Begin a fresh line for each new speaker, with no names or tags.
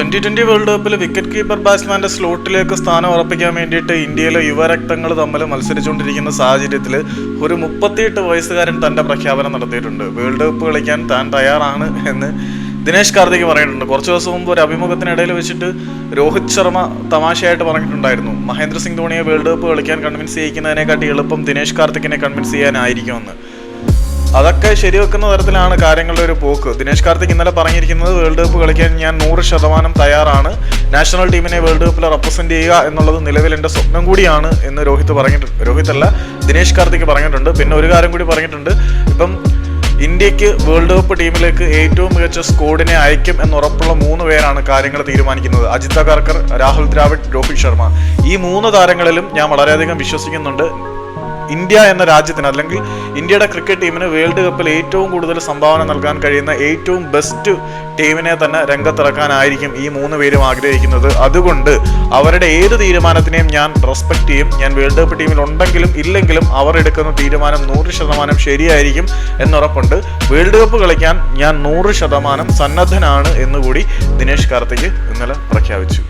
Twenty twenty world കപ്പിൽ wicket keeper ബാറ്റ്സ്മാന്റെ സ്ലോട്ടിലേക്ക് സ്ഥാനം ഉറപ്പിക്കാൻ വേണ്ടിയിട്ട് ഇന്ത്യയിലെ യുവരക്തങ്ങൾ തമ്മിൽ മത്സരിച്ചുകൊണ്ടിരിക്കുന്ന സാഹചര്യത്തിൽ ഒരു മുപ്പത്തിയെട്ട് വയസ്സുകാരൻ തന്റെ പ്രഖ്യാപനം നടത്തിയിട്ടുണ്ട്. വേൾഡ് കപ്പ് കളിക്കാൻ താൻ തയ്യാറാണ് എന്ന് ദിനേശ് കാർത്തിക് പറഞ്ഞിട്ടുണ്ട് കുറച്ച് ദിവസം മുമ്പ് ഒരു അഭിമുഖത്തിനിടയിൽ വെച്ചിട്ട് രോഹിത് ശർമ്മ തമാശയായിട്ട് പറഞ്ഞിട്ടുണ്ടായിരുന്നു. മഹേന്ദ്ര സിംഗ് ധോണിയെ വേൾഡ് കപ്പ് കളിക്കാൻ കൺവിൻസ് ചെയ്യിക്കുന്നതിനെക്കാട്ടി എളുപ്പം ദിനേശ് കാർത്തിക്കിനെ കൺവിൻസ് ചെയ്യാനായിരിക്കുമെന്ന്. അതൊക്കെ ശരിവെക്കുന്ന തരത്തിലാണ് കാര്യങ്ങളുടെ ഒരു പോക്ക്. ദിനേശ് കാർത്തിക് ഇന്നലെ പറഞ്ഞിരിക്കുന്നത് വേൾഡ് കപ്പ് കളിക്കാൻ ഞാൻ നൂറ് ശതമാനം തയ്യാറാണ്. നാഷണൽ ടീമിനെ വേൾഡ് കപ്പിൽ റെപ്രസെന്റ് ചെയ്യുക എന്നുള്ളത് നിലവിൽ സ്വപ്നം കൂടിയാണ് എന്ന് രോഹിത് പറഞ്ഞിട്ടുണ്ട് രോഹിത് അല്ല ദിനേശ് കാർത്തിക് പറഞ്ഞിട്ടുണ്ട്. പിന്നെ ഒരു കാര്യം കൂടി പറഞ്ഞിട്ടുണ്ട്. ഇപ്പം ഇന്ത്യയ്ക്ക് വേൾഡ് കപ്പ് ടീമിലേക്ക് ഏറ്റവും മികച്ച സ്കോഡിനെ അയക്കും എന്നുറപ്പുള്ള മൂന്ന് പേരാണ് കാര്യങ്ങൾ തീരുമാനിക്കുന്നത്. അജിത് അഗർക്കർ രാഹുൽ ദ്രാവിഡ് രോഹിത് ശർമ്മ. ഈ മൂന്ന് താരങ്ങളിലും ഞാൻ വളരെയധികം വിശ്വസിക്കുന്നുണ്ട്. ഇന്ത്യ എന്ന രാജ്യത്തിന് അല്ലെങ്കിൽ ഇന്ത്യയുടെ ക്രിക്കറ്റ് ടീമിന് വേൾഡ് കപ്പിൽ ഏറ്റവും കൂടുതൽ സംഭാവന നൽകാൻ കഴിയുന്ന ഏറ്റവും ബെസ്റ്റ് ടീമിനെ തന്നെ രംഗത്തിറക്കാനായിരിക്കും ഈ മൂന്ന് പേരും ആഗ്രഹിക്കുന്നത്. അതുകൊണ്ട് അവരുടെ ഏത് തീരുമാനത്തിനെയും ഞാൻ റെസ്പെക്ട് ചെയ്യും. ഞാൻ വേൾഡ് കപ്പ് ടീമിൽ ഉണ്ടെങ്കിലും ഇല്ലെങ്കിലും അവർ എടുക്കുന്ന തീരുമാനം നൂറ് ശതമാനം ശരിയായിരിക്കും എന്നുറപ്പുണ്ട്. വേൾഡ് കപ്പ് കളിക്കാൻ ഞാൻ നൂറ് ശതമാനം സന്നദ്ധനാണ് എന്നുകൂടി ദിനേശ് കാർത്തിക് ഇന്നലെ പ്രഖ്യാപിച്ചു.